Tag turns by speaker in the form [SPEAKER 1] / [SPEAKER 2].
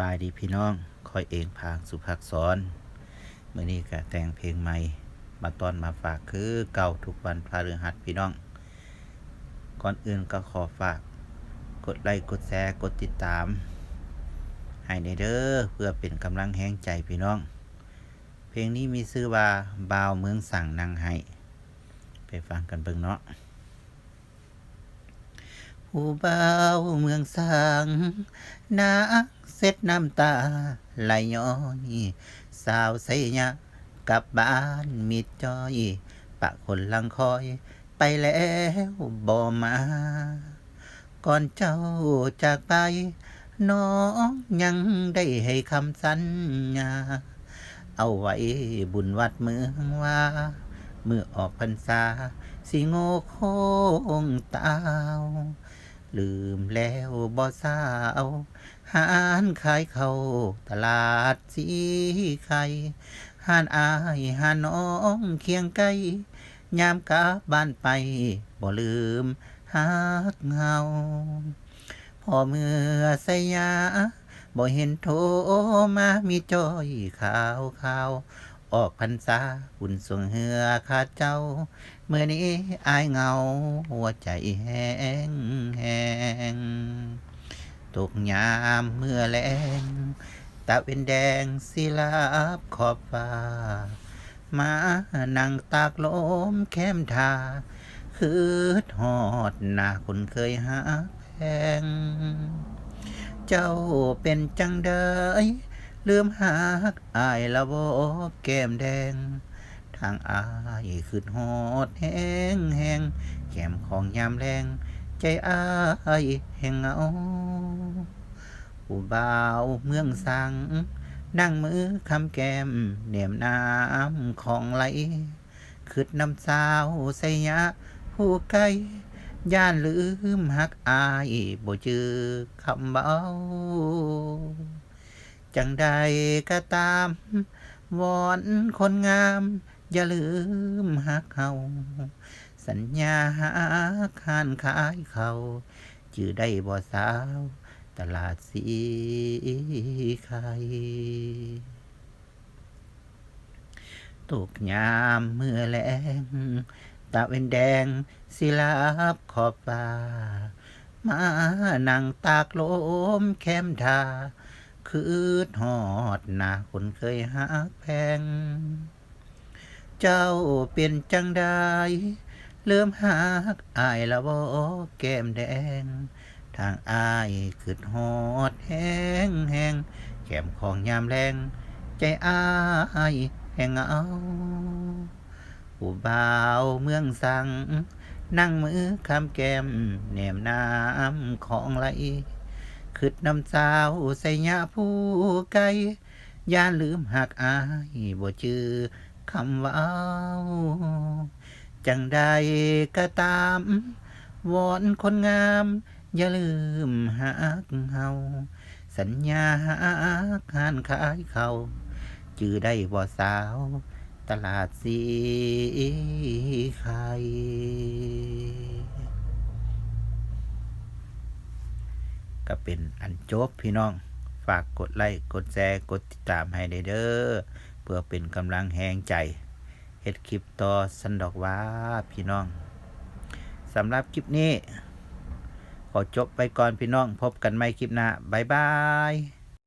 [SPEAKER 1] บายดีพี่น้องคอยเองพางสุภักษรเมื่อนี้ก็แต่งเพลงใหม่ มาตอนมาฝากคือเก่าทุกวันพฤหัสพี่น้อง ก่อนอื่นก็ขอฝาก กดไลค์กดแชร์กดติดตาม ให้ในเด้อเพื่อเป็นกำลังแห้งใจพี่น้อง เพลงนี้มีชื่อว่าบาวเมืองสั่งนางไห้ไปฟังกันเบิ่งเนาะผู้บาวเมืองสังนา เซ็ดน้ำตาไหลย้อยสาวใสยะกลับบ้านมิดจอย ปะคนลังคอย ไปแล้วบ่มา ก่อนเจ้าจากไป น้องยังได้ให้คำสัญญา เอาไว้บุญวัดเมืองว่าเมื่อออกพรรษา สิโงโคงตาว ลืมแล้วบ่สาวหานขายเขาวตลาดสีไข่หานอายหานน้องเคียงไกลยามกลับบ้านไปบ่ลืมฮักเงาพอเมื่อสยาบ่เห็นโทรมามีจอยข่าวข่าว ออกพรรษาบุญส่งเหือขาดเจ้า เมื่อนี้อายเงา หัวใจแห้งแห้งตกยามเมื่อแลงตะเวนแดงสิลาบขอบฟ้ามานั่งตากลมแคมทา คือหอดหน้าคนเคยหาแพง เจ้าเป็นจังได ลืมหักอายละบ่แก้มแดง ทางอายขึ้นหอดแห้งแห้งแก้มของยามแรง ใจอายแหงเหงาผู้บ่าวเมืองสัง นั่งมือคำแก้มเหนียมน้ำของไหลขึ้นน้ำสาวใสยะผู้ไกลย่านลืมหักอายบ่จือคำเบา จังใดก็ตามวอนคนงาม อย่าลืมหักเขา สัญญาหักหานขายเขาจื่อได้บ่สาว ตลาดสีไข่ตกยามเมื่อแลงตะเวนแดงสิลาบขอบฟ้ามานั่งตากลมแคมทา คือหอดนาคนเคยหักแพง เจ้าเป็นจังได้ เริ่มหักอายละบ่แก้มแดง ทางอายคือหอดแห้งแห้งแก้มของยามแรง ใจอายแห่งเอาผู้บ่าวเมืองสัง นั่งมือคำแก้มแนมน้ำของไหล ขึ้นน้ำสาวใส่ยาผู้ไกลย่านลืมหักอายบ่จือคำว่าจังใดก็ตามวอนคนงาม อย่าลืมหักเฮาสัญญาหักหานขายเขาจือได้บ่สาว ตลาดสีไข่ ก็เป็นอันจบพี่น้อง ฝากกดไลค์กดแชร์กดติดตามให้เด้อเพื่อเป็นกำลังแหงใจเฮ็ดคลิปต่อสันดอกว่าพี่น้องสำหรับคลิปนี้ ขอจบไปก่อนพี่น้อง พบกันใหม่คลิปหน้าบ๊ายบาย